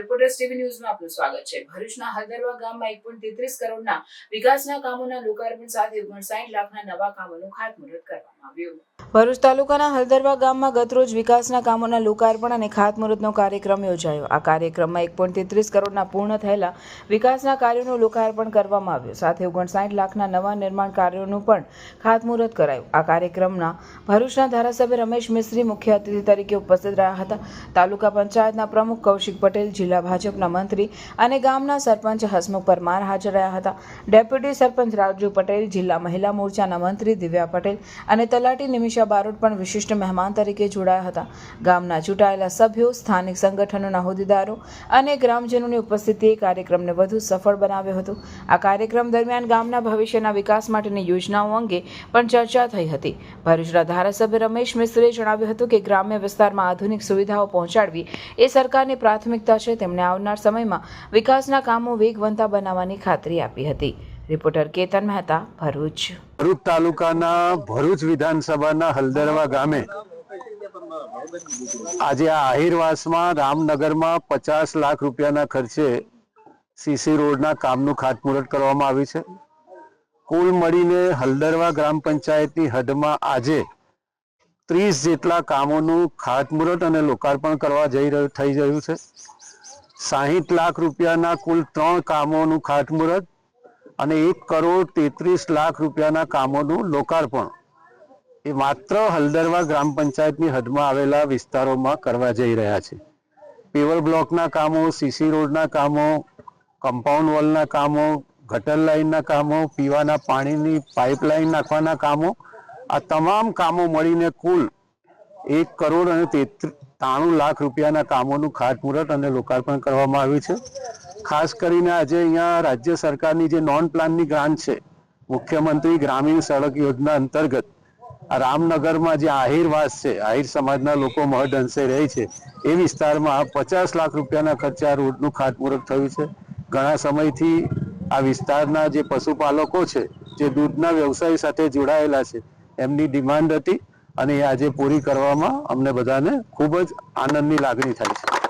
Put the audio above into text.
Reporters TV ન્યૂઝમાં આપનું સ્વાગત છે. ભરૂચના હલદરવા ગામમાં એક પોઈન્ટ તેત્રીસ કરોડના વિકાસના કામોના લોકાર્પણ સાથે ઓગણસાઠ લાખના નવા કામોનું ખાતમુહૂર્ત કરવામાં આવ્યું. ભરૂચ તાલુકાના હલદરવા ગામમાં ગતરોજ વિકાસના કામોના લોકાર્પણ અને ખાતમુહૂર્તનો કાર્યક્રમ યોજાયો. આ કાર્યક્રમમાં એક પોઈન્ટ તેત્રીસ કરોડના પૂર્ણ થયેલા વિકાસના કાર્યોનું લોકાર્પણ કરવામાં આવ્યું. સાથે ઓગણસાઠ લાખના નવા નિર્માણ કાર્યોનું પણ ખાતમુહૂર્ત કરાયું. આ કાર્યક્રમના ભરૂચના ધારાસભ્ય રમેશ મિસ્ત્રી મુખ્ય અતિથિ તરીકે ઉપસ્થિત રહ્યા હતા. તાલુકા પંચાયતના પ્રમુખ કૌશિક પટેલ, જિલ્લા ભાજપના મંત્રી અને ગામના સરપંચ હસમુખ પરમાર હાજર રહ્યા હતા. ડેપ્યુટી સરપંચ રાજુ પટેલ, જિલ્લા મહિલા મોરચાના મંત્રી દિવ્યા પટેલ અને તલાટી નિમિષા બારોટ પણ વિશિષ્ટ મહેમાન તરીકે જોડાયા હતા. ગામના ચૂંટાયેલા સભ્યો, સ્થાનિક સંગઠનોના હોદ્દેદારો અને ગ્રામજનોની ઉપસ્થિતિએ કાર્યક્રમને વધુ સફળ બનાવ્યો હતો. આ કાર્યક્રમ દરમિયાન ગામના ભવિષ્યના વિકાસ માટેની યોજનાઓ અંગે પણ ચર્ચા થઈ હતી. ભરૂચના ધારાસભ્ય રમેશ મિસ્ત્રીએ જણાવ્યું હતું કે ગ્રામ્ય વિસ્તારમાં આધુનિક સુવિધાઓ પહોંચાડવી એ સરકારની પ્રાથમિકતા છે. તેમણે આવનાર સમયમાં વિકાસના કામો વેગવંતા બનાવવાની ખાતરી આપી હતી. રિપોર્ટર કેતન મહેતા, ભરૂચ. ભરૂચ તાલુકાના ભરૂચ વિધાનસભાના હલદરવા ગામે આજે આ આહિરવાસમાં રામનગરમાં પચાસ લાખ રૂપિયાના ખર્ચે સીસી રોડના કામનું ખાતમુહૂર્ત કરવામાં આવ્યું છે. કુલ મળીને હલદરવા ગ્રામ પંચાયતની હદમાં આજે ત્રીસ જેટલા કામોનું ખાતમુહૂર્ત અને લોકાર્પણ કરવા જઈ રહ્યું, થઈ રહ્યું છે. સાહીઠ લાખ રૂપિયાના કુલ ત્રણ કામોનું ખાતમુહૂર્ત અને એક કરોડ તેત્રીસ લાખ રૂપિયાના કામોનું લોકાર્પણ. એ માત્ર હલદરવા ગ્રામ પંચાયતની હદમાં આવેલા વિસ્તારોમાં કરવા જઈ રહ્યા છે. પેવર બ્લોકના કામો, સીસી રોડના કામો, કમ્પાઉન્ડ વોલના કામો, ગટર લાઇનના કામો, પીવાના પાણીની પાઇપલાઇન નાખવાના કામો, આ તમામ કામો મળીને કુલ એક કરોડ અને તેત્રી ત્રાણું લાખ રૂપિયાના કામોનું ખાતમુહૂર્ત અને લોકાર્પણ કરવામાં આવ્યું છે. ખાસ કરીને આજે અહીંયા રાજ્ય સરકારની જે નોન પ્લાનની ગ્રાન્ટ છે, મુખ્યમંત્રી ગ્રામીણ સડક યોજના અંતર્ગત રામનગરમાં જે આહિરવાસ છે, આહિર સમાજના લોકો મહદ અંશે રહે છે, એ વિસ્તારમાં પચાસ લાખ રૂપિયાના ખર્ચે આ રોડનું ખાતમુહૂર્ત થયું છે. ઘણા સમયથી આ વિસ્તારના જે પશુપાલકો છે, જે દૂધના વ્યવસાય સાથે જોડાયેલા છે, એમની ડિમાન્ડ હતી અને એ આજે પૂરી કરવામાં અમને બધાને ખૂબ જ આનંદની લાગણી થાય છે.